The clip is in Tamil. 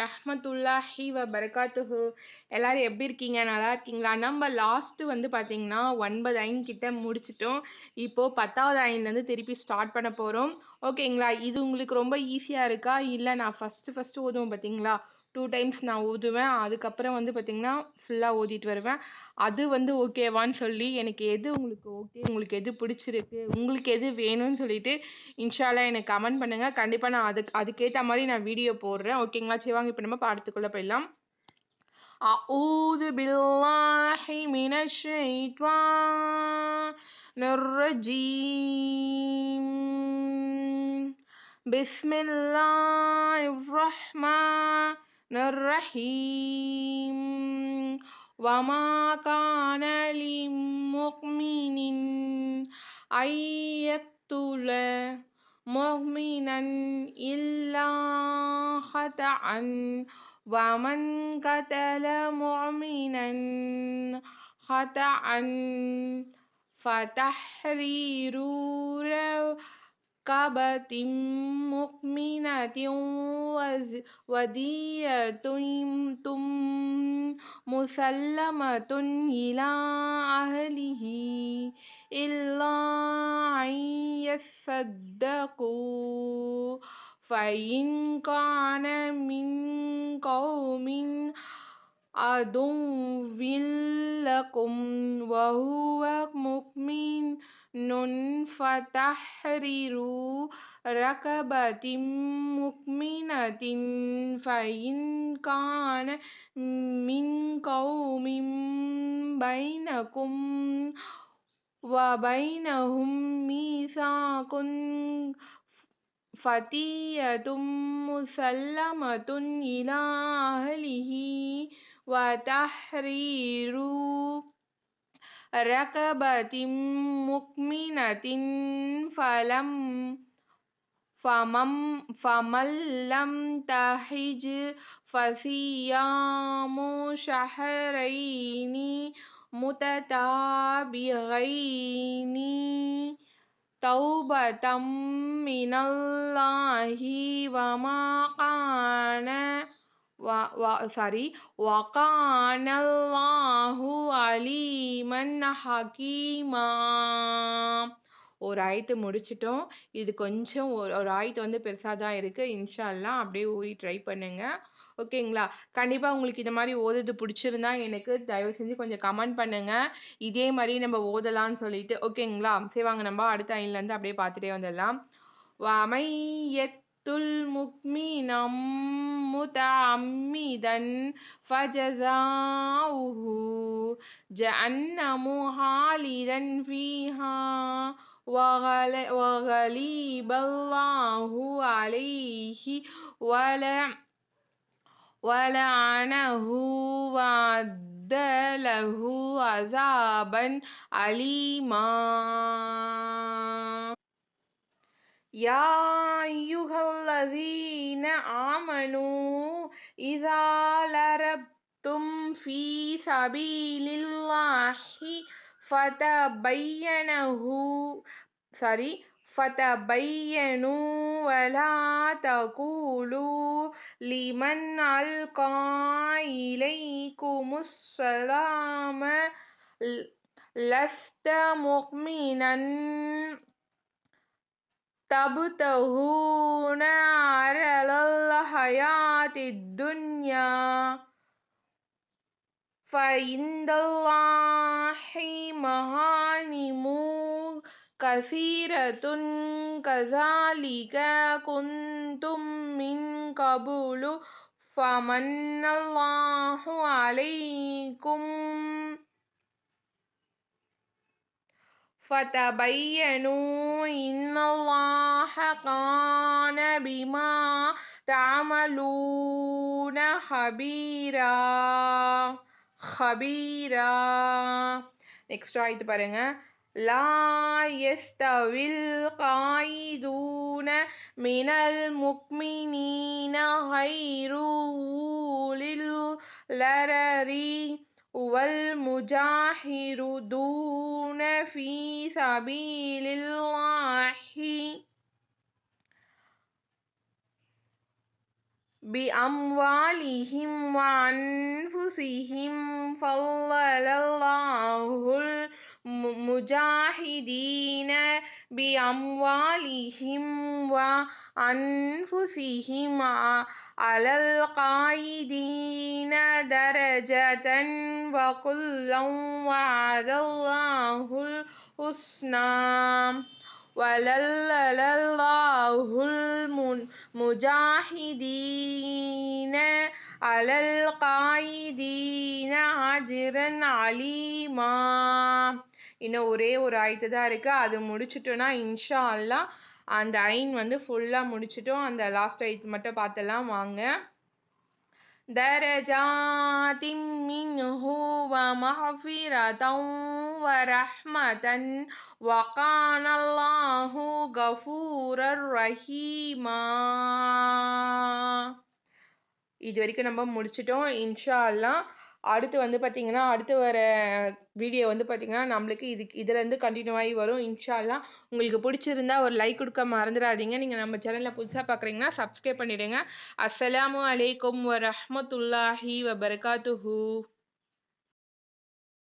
ரஹ்மத்துல்லாஹீவ பரகாத்துஹு எல்லாரும் எப்படி இருக்கீங்க? நல்லா இருக்கீங்களா? நம்ம லாஸ்ட்டு வந்து பார்த்தீங்கன்னா ஒன்பது ஐன் கிட்ட முடிச்சிட்டோம். இப்போ பத்தாவது ஐன்லேருந்து திருப்பி ஸ்டார்ட் பண்ண போகிறோம் ஓகேங்களா இது உங்களுக்கு ரொம்ப ஈஸியாக இருக்கா? இல்லை நான் ஃபஸ்ட்டு ஃபஸ்ட்டு ஓதுவோம் பார்த்தீங்களா டூ டைம்ஸ் நான் ஓதுவேன் அதுக்கப்புறம் வந்து பார்த்தீங்கன்னா ஃபுல்லாக ஓதிட்டு வருவேன் அது வந்து ஓகேவான்னு சொல்லி எனக்கு எது உங்களுக்கு ஓகே உங்களுக்கு எது பிடிச்சிருக்கு உங்களுக்கு எது வேணும்னு சொல்லிட்டு இன்ஷால்லா எனக்கு கமெண்ட் பண்ணுங்கள் கண்டிப்பாக நான் அதுக்கு அதுக்கேற்ற மாதிரி நான் வீடியோ போடுறேன் ஓகேங்களா சரி வாங்க இப்போ நம்ம பாடத்துக்குள்ளே போயிடலாம் أعوذ بالله من الشيطان الرجيم بسم الله الرحمن الرحيم. وما كان لمؤمن أن يقتل مؤمنا إلا خطأ. ومن قتل مؤمنا خطأ فتحرير رقبة مؤمنة ودية مسلمة إلى أهله إلا أن يصدقوا فإن كان من قوم عدو لكم وهو مؤمن فتحرير ركبة مؤمنة فإن كان من قوم بينكم وبينهم ميثاق فتية مسلمة إلى أهله وتحرير ركبة مؤمنة فلم فمن, فمن لم تحج فصيام شهرين متتابعين توبة من الله وما كان சாரி வகானல்லாஹு அலீமன் ஹகீமா. ஒரு ஆயத்தை முடிச்சிட்டோம். இது கொஞ்சம் ஒரு ஒரு ஆயத்து வந்து பெருசாக தான் இருக்குது இன்ஷால்லாம் அப்படியே ஓடி ட்ரை பண்ணுங்கள் ஓகேங்களா கண்டிப்பாக உங்களுக்கு இது மாதிரி ஓதுறது பிடிச்சிருந்தா எனக்கு தயவு செஞ்சு கொஞ்சம் கமெண்ட் பண்ணுங்கள் இதே மாதிரி நம்ம ஓதலான்னு சொல்லிட்டு. ஓகேங்களா சரி வாங்க. நம்ம அடுத்த ஐன்லேருந்து அப்படியே பார்த்துட்டே வந்துடலாம். வமையத்துல் முக்மினம் متعمدا فجزاؤه جهنم خالدا فيها وغليب الله عليه ولع ولعنه وعد له عذابا أليما. يا أيها الذين آمنوا إذا ضربتم في سبيل الله فتبينوا sorry فتبينوا ولا تقولوا لمن ألقى إليكم السلام لست مؤمنا تبتغون عرض الحياة الدنيا فعند الله مغانم كثيرة كذلك كنتم من قبل فمن الله عليكم فتبينوا إن الله كان بما تعملون خبيرا خبيرا நெக்ஸ்ட் ஆயிட்டு பாருங்க لا يستوي القاعدون من المؤمنين غير أولي الضرر والمجاهدون في سبيل الله بأموالهم وأنفسهم فضل الله المجاهدين بأموالهم وأنفسهم على القائدين درجة وكلا وعد الله الحسنى. ولل الله المجاهدين على القائدين أجرا عليما. இன்னும் ஒரே ஒரு ஆயத்து தான் இருக்குது அது முடிச்சிட்டோன்னா இன்ஷா அல்லாஹ் அந்த ஐன் வந்து ஃபுல்லாக முடிச்சிட்டோம் அந்த லாஸ்ட் ஆயத்து மட்டும் பார்த்துலாம் வாங்க درجات منه ومغفرة ورحمة وكان الله غفورا رحيما இது வரைக்கும் நம்ம முடிச்சிட்டோம் இன்ஷா அல்லாஹ் அடுத்து வந்து பார்த்தீங்கன்னா அடுத்து வர வீடியோ வந்து பார்த்தீங்கன்னா நம்மளுக்கு இதுக்கு இதுலேருந்து கண்டினியூ ஆகி வரும். இன்ஷால்லா உங்களுக்கு பிடிச்சிருந்தா ஒரு லைக் கொடுக்க மறந்துடாதீங்க. நீங்கள் நம்ம சேனலில் புதுசாக பார்க்குறீங்கன்னா சப்ஸ்கிரைப் பண்ணிவிடுங்க அஸ்ஸலாமு அலைக்கும் வரஹ்மத்துல்லாஹி வபரகாத்துஹு